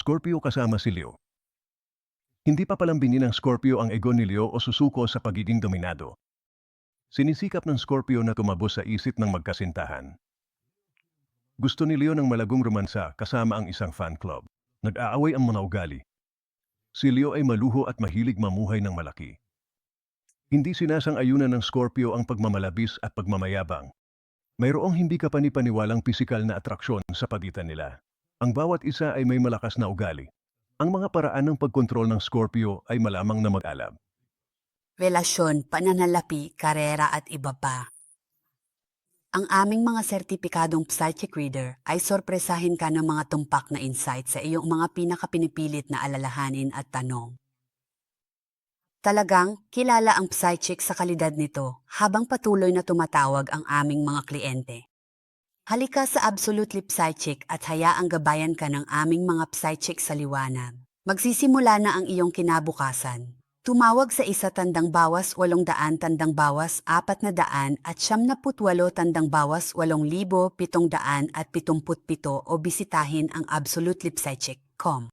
Scorpio kasama si Leo. Hindi pa palambini ng Scorpio ang ego ni Leo o susuko sa pagiging dominado. Sinisikap ng Scorpio na tumabos sa isip ng magkasintahan. Gusto ni Leo ng malagong romansa kasama ang isang fan club. Nag-aaway ang mga ugali. Si Leo ay maluho at mahilig mamuhay ng malaki. Hindi sinasang-ayunan ng Scorpio ang pagmamalabis at pagmamayabang. Mayroong hindi kapanipaniwalang pisikal na atraksyon sa pagitan nila. Ang bawat isa ay may malakas na ugali. Ang mga paraan ng pagkontrol ng Scorpio ay malamang na mag-alab. relasyon, pananalapi, karera at iba pa. Ang aming mga sertipikadong psychic reader ay sorpresahin ka ng mga tumpak na insight sa iyong mga pinakapinipilit na alalahanin at tanong. Talagang kilala ang psychic sa kalidad nito habang patuloy na tumatawag ang aming mga kliyente. Halika sa Absolutely Psychic at hayaang gabayan ka ng aming mga psychic sa liwanag. Magsisimula na ang iyong kinabukasan. Tumawag sa isa tandang bawas walong daan tandang bawas apat na daan at siyam na putwalo tandang bawas walong libo pitong daan at pitumput pito o bisitahin ang absolutelypsychic.com.